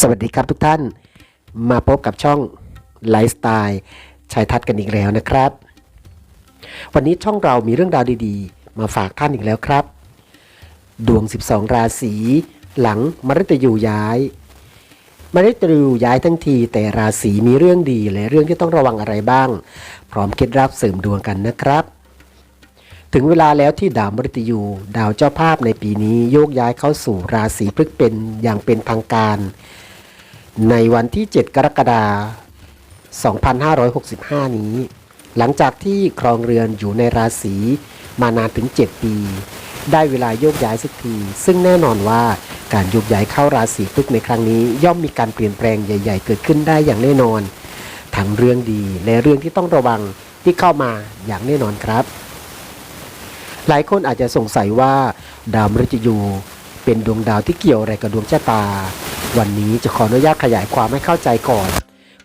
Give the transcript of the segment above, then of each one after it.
สวัสดีครับทุกท่าน มาพบกับช่องไลฟ์สไตล์ชายทัศน์กันอีกแล้วนะครับ วันนี้ช่องเรามีเรื่องราวดีๆ มาฝากท่านอีกแล้วครับ ดวง 12 ราศีหลังมฤตยูย้ายมฤตยูย้ายทั้งที แต่ราศีมีเรื่องดีและเรื่องที่ต้องระวังอะไรบ้าง พร้อมเคล็ดลับเสริมดวงกันนะครับ ถึงเวลาแล้วที่ดาวมฤตยูดาวเจ้าภาพในปีนี้โยกย้ายเข้าสู่ราศีพฤกษ์เป็นอย่างเป็นทางการ ในวันที่ 7 กรกฎาคม 2565 นี้ หลังจากที่ครองเรือนอยู่ในราศีมานานถึง 7 ปี ได้เวลาโยกย้ายสักที ซึ่งแน่นอนว่าการโยกย้ายเข้าราศีพฤกษ์ในครั้งนี้ ย่อมมีการเปลี่ยนแปลงใหญ่ ๆ เกิดขึ้นได้อย่างแน่นอน ทั้งเรื่องดีและเรื่องที่ต้องระวังที่เข้ามาอย่างแน่นอนครับ หลายคนอาจจะสงสัยว่า ดาวมฤตยูเป็นดวงดาวที่เกี่ยวอะไรกับดวงชะตา วันนี้จะขออนุญาตขยายความให้เข้าใจก่อน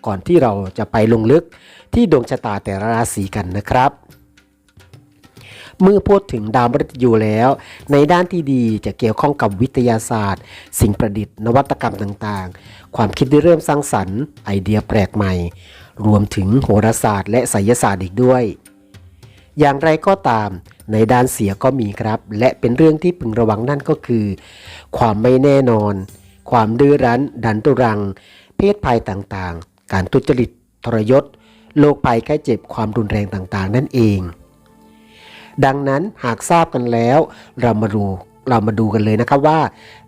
ก่อนที่เราจะไปลงลึกที่ดวงชะตาแต่ละราศีกันนะครับ เมื่อพูดถึงดาวมฤตยูแล้ว ในด้านที่ดีจะเกี่ยวข้องกับวิทยาศาสตร์ สิ่งประดิษฐ์นวัตกรรมต่างๆ ความคิดที่เริ่มสร้างสรรค์ ไอเดียแปลกใหม่ รวมถึงโหราศาสตร์ และไสยศาสตร์อีกด้วย อย่างไรก็ตาม ในด้านเสียก็มีครับ และเป็นเรื่องที่พึงระวังนั่นก็คือ ความไม่แน่นอน ความดื้อรั้น ดันตุรัง เพศภัยต่างๆ การทุจริตทรยศโรคภัยไข้เจ็บความรุนแรงต่างๆ นั่นเอง ดังนั้นหากทราบกันแล้ว เรามาดูเรามาดูกันเลยนะครับว่า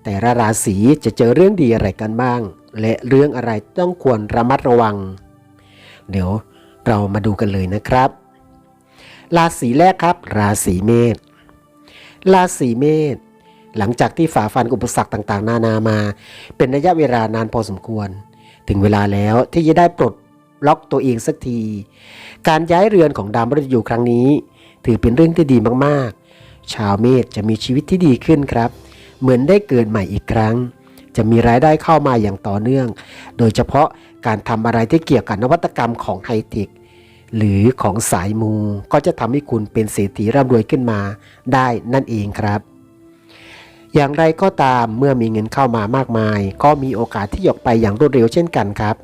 แต่ละราศีจะเจอเรื่องดีอะไรกันบ้าง และเรื่องอะไรต้องควรระมัดระวัง เดี๋ยวเรามาดูกันเลยนะครับ ราศีแรกครับ ราศีเมษราศีเมษหลังจากที่ฝ่าฟันอุปสรรคต่างๆ นานามา เป็นระยะเวลานานพอสมควร ถึงเวลาแล้วที่จะได้ปลดล็อกตัวเองสักที การย้ายเรือนของดาวมฤตยูครั้งนี้ ถือเป็นเรื่องที่ดีมากๆ ชาวเมษจะมีชีวิตที่ดีขึ้นครับ เหมือนได้เกิดใหม่อีกครั้ง จะมีรายได้เข้ามาอย่างต่อเนื่อง โดยเฉพาะการทำอะไรที่เกี่ยวกับนวัตกรรมของไฮเทค หรือของสายมูก็จะทำให้คุณเป็นเศรษฐีร่ำรวยขึ้นมาได้นั่นเองครับ อย่างไรก็ตามเมื่อมีเงินเข้ามามากมาย ก็มีโอกาสที่หยกไปอย่างรวดเร็วเช่นกันครับ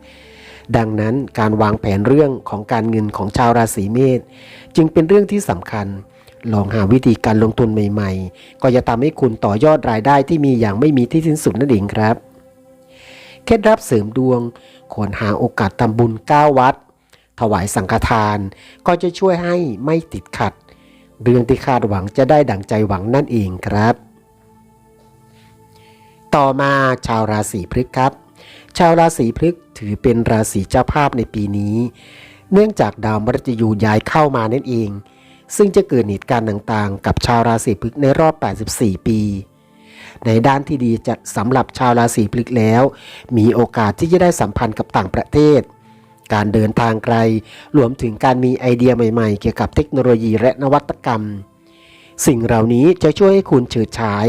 ดังนั้นการวางแผนเรื่องของการเงินของชาวราศีเมษจึงเป็นเรื่องที่สำคัญลองหาวิธีการลงทุนใหม่ๆ ก็จะทำให้คุณต่อยอดรายได้ที่มีอย่างไม่มีที่สิ้นสุดนั่นเองครับ เคล็ดลับเสริมดวง ควรหาโอกาสทำบุญ 9 วัด ถวายสังฆทาน ก็จะช่วยให้ไม่ติดขัด เรื่องที่คาดหวังจะได้ดังใจหวังนั่นเองครับ ต่อมาชาวราศีพฤกษภครับ ชาวราศีพฤกษภถือเป็นราศีเจ้าภาพในปีนี้ เนื่องจากดาวมฤตยูย้ายเข้ามานั่นเอง ซึ่งจะเกิดเหตุการณ์ต่างๆ กับชาวราศีพฤกษภในรอบ 84 ปีในด้านที่ดีจะสำหรับชาวราศีพฤกษภแล้ว มีโอกาสที่จะได้สัมพันธ์กับต่างประเทศ การเดินทางไกล รวมถึงการมีไอเดียใหม่ๆ เกี่ยวกับเทคโนโลยีและนวัตกรรม สิ่งเหล่านี้จะช่วยให้คุณเฉิดฉาย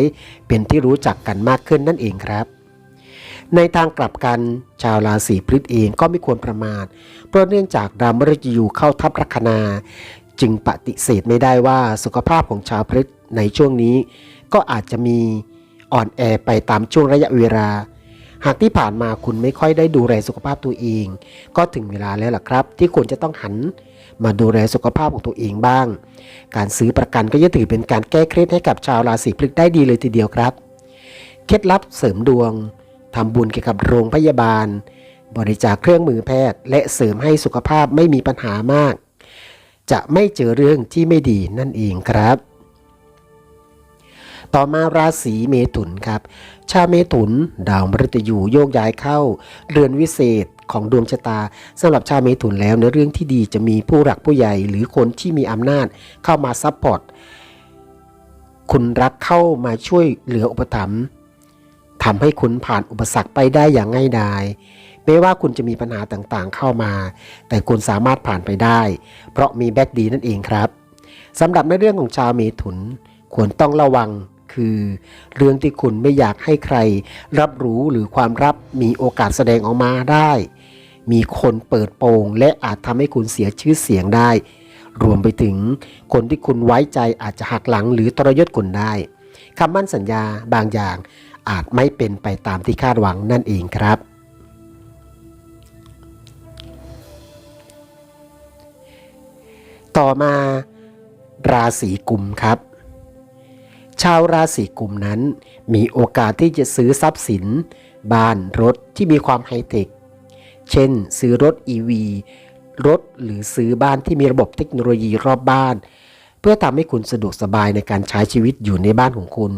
เป็นที่รู้จักกันมากขึ้นนั่นเองครับ ในทางกลับกันชาวราศีพฤษเองก็ไม่ควรประมาท เพราะเนื่องจากดาวมฤตยูเข้าทับลัคนา จึงปฏิเสธไม่ได้ว่าสุขภาพของชาวพฤษในช่วงนี้ ก็อาจจะมีอ่อนแอไปตามช่วงระยะเวลา หากที่ผ่านมาคุณไม่ค่อยได้ดูแลสุขภาพตัวเอง ก็ถึงเวลาแล้วล่ะครับ ที่คุณจะต้องหันมาดูแลสุขภาพของตัวเองบ้าง การซื้อประกันก็จะถือเป็นการแก้เคล็ดให้กับชาวราศีพฤษภได้ดีเลยทีเดียวครับ เคล็ดลับเสริมดวงทำบุญเกี่ยวกับโรงพยาบาล บริจาคเครื่องมือแพทย์ และเสริมให้สุขภาพไม่มีปัญหามาก จะไม่เจอเรื่องที่ไม่ดีนั่นเองครับ ต่อมาราศีเมถุนครับ ชาวเมถุน ดาวมฤตยูโยกย้ายเข้า เรือนวิเศษของดวงชะตาสำหรับชาวเมถุนแล้วในเรื่องที่ดีจะมีผู้หลักผู้ใหญ่หรือคนที่มีอำนาจเข้ามาซัพพอร์ตคุณรักเข้ามาช่วยเหลืออุปถัมภ์ทำให้คุณผ่านอุปสรรคไปได้อย่างง่ายดายไม่ว่าคุณจะมีปัญหาต่างๆเข้ามา แต่คุณสามารถผ่านไปได้ เพราะมีแบ็กดีนั่นเองครับสำหรับในเรื่องของชาวเมถุน ควรต้องระวัง คือ เรื่องที่คุณไม่อยากให้ใคร รับรู้หรือความลับมีโอกาสแสดงออกมาได้ มีคนเปิดโปงและอาจทำให้คุณเสียชื่อเสียงได้ รวมไปถึงคนที่คุณไว้ใจอาจจะหักหลังหรือทรยศคุณได้คำมั่นสัญญาบางอย่างอาจไม่เป็นไปตามที่คาดหวังนั่นเองครับต่อมาราศีกุมครับ ชาวราศีกุมนั้น มีโอกาสที่จะซื้อทรัพย์สิน บ้านรถที่มีความไฮเทค เช่น ซื้อรถ EV รถหรือซื้อบ้านที่มีระบบเทคโนโลยีรอบบ้าน เพื่อทำให้คุณสะดวกสบายในการใช้ชีวิตอยู่ในบ้านของคุณ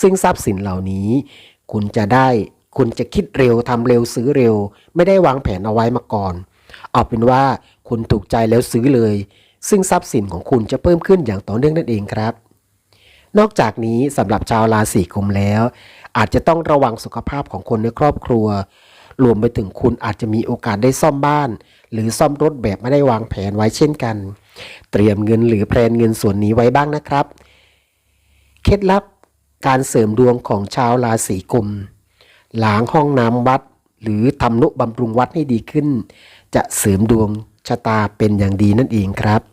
ซึ่งทรัพย์สินเหล่านี้ คุณจะได้คุณจะคิดเร็วทำเร็วซื้อเร็ว ไม่ได้วางแผนเอาไว้มาก่อน เอาเป็นว่าคุณถูกใจแล้วซื้อเลย ซึ่งทรัพย์สินของคุณจะเพิ่มขึ้นอย่างต่อเนื่องนั่นเองครับ นอกจากนี้สำหรับชาวราศีกุมแล้ว อาจจะต้องระวังสุขภาพของคนในครอบครัว รวมไปถึงคุณอาจจะมีโอกาสได้ซ่อมบ้าน หรือซ่อมรถแบบไม่ได้วางแผนไว้เช่นกัน เตรียมเงินหรือแพลนเงินส่วนนี้ไว้บ้างนะครับ เคล็ดลับการเสริมดวงของชาวราศีกุมล้างห้องน้ำวัด หรือทำนุบำรุงวัดให้ดีขึ้น จะเสริมดวงชะตาเป็นอย่างดีนั่นเองครับ